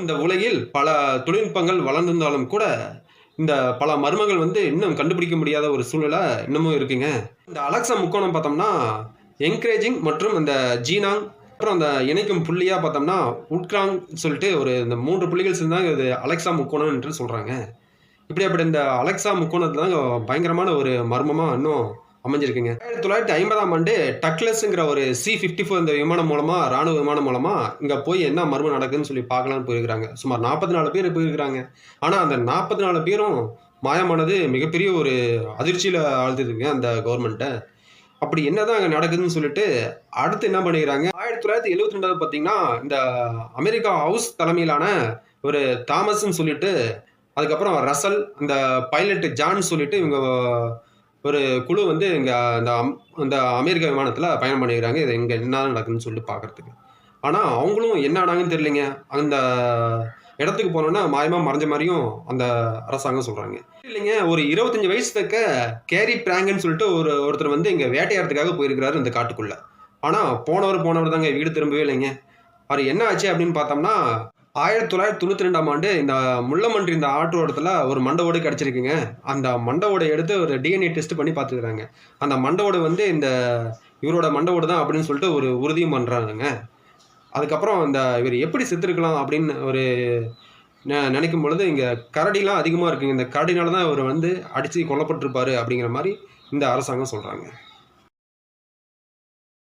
இந்த உலகில் பல தொழில்நுட்பங்கள் வளர்ந்திருந்தாலும் கூட இந்த பல மர்மங்கள் வந்து இன்னும் கண்டுபிடிக்க முடியாத ஒரு சூழ்நிலை இன்னமும் இருக்குங்க. இந்த அலெக்சா முக்கோணம் பார்த்தோம்னா என்கரேஜிங் மற்றும் அந்த ஜீனாங் அப்புறம் அந்த இணைக்கும் புள்ளியாக பார்த்தோம்னா உட்கிராங் சொல்லிட்டு ஒரு இந்த மூன்று புள்ளிகள் சேர்ந்தாங்க இது அலெக்சா முக்கோணம் என்று சொல்கிறாங்க இப்படி அப்படி இந்த அலெக்சா முக்கோணத்தில் தான் பயங்கரமான ஒரு மர்மமாக இன்னும் அமைஞ்சிருக்குங்க. ஆயிரத்தி தொள்ளாயிரத்தி ஐம்பதாம் ஆண்டு டக்லஸ்ங்கிற ஒரு சி ஃபிஃப்டி ஃபோர் இந்த விமானம் மூலமாக ராணுவ விமானம் மூலமா இங்கே போய் என்ன மர்மம் நடக்குதுன்னு சொல்லி பார்க்கலாம்னு போயிருக்கிறாங்க. சுமார் நாற்பத்தி நாலு பேர் போயிருக்கிறாங்க. ஆனால் அந்த நாற்பத்தி நாலு பேரும் மாயமானது மிகப்பெரிய ஒரு அதிர்ச்சியில் ஆழ்த்துதுங்க அந்த கவர்மெண்ட்டை அப்படி என்னதான் அங்கே நடக்குதுன்னு சொல்லிட்டு அடுத்து என்ன பண்ணிக்கிறாங்க? ஆயிரத்தி தொள்ளாயிரத்தி எழுபத்தி ரெண்டாவது பார்த்தீங்கன்னா இந்த அமெரிக்கா ஹவுஸ் தலைமையிலான ஒரு தாமஸ்ன்னு சொல்லிட்டு அதுக்கப்புறம் ரசல் இந்த பைலட் ஜான் சொல்லிட்டு இவங்க ஒரு குழு வந்து இங்கே அந்த அம் அந்த அமெரிக்க விமானத்தில் பயணம் பண்ணிக்கிறாங்க. இது இங்கே என்ன நடக்குதுன்னு சொல்லிட்டு பார்க்குறதுக்கு ஆனால் அவங்களும் என்ன ஆனாங்கன்னு தெரியலைங்க. அந்த இடத்துக்கு போனோன்னா மாயமாக மறைஞ்ச மாதிரியும் அந்த அரசாங்கம் சொல்கிறாங்க இல்லைங்க ஒரு இருபத்தஞ்சி வயசு தக்க கேரி பிராங்கன்னு சொல்லிட்டு ஒரு ஒருத்தர் வந்து இங்கே வேட்டையாடுறதுக்காக போயிருக்கிறாரு இந்த காட்டுக்குள்ளே. ஆனால் போனவர் போனவர் தாங்க. வீடு திரும்பவே இல்லைங்க. அவர் என்ன ஆச்சு அப்படின்னு பார்த்தோம்னா ஆயிரத்தி தொள்ளாயிரத்தி தொண்ணூற்றி ரெண்டாம் ஆண்டு இந்த முள்ளமன்றி இந்த ஆற்றோடத்தில் ஒரு மண்டவோடு கிடச்சிருக்குங்க. அந்த மண்டவோடை எடுத்து ஒரு டிஎன்ஏ டெஸ்ட் பண்ணி பார்த்துக்கிறாங்க. அந்த மண்டவோடு வந்து இந்த இவரோட மண்டவோடு தான் அப்படின்னு சொல்லிட்டு ஒரு உறுதியும் பண்ணுறாங்க அதுக்கப்புறம் இந்த இவர் எப்படி செத்துருக்கலாம் அப்படின்னு ஒரு நினைக்கும் பொழுது இங்கே கரடிலாம் அதிகமாக இருக்குங்க. இந்த கரடினால தான் இவர் வந்து அடித்து கொல்லப்பட்டிருப்பாரு அப்படிங்கிற மாதிரி இந்த அரசாங்கம் சொல்கிறாங்க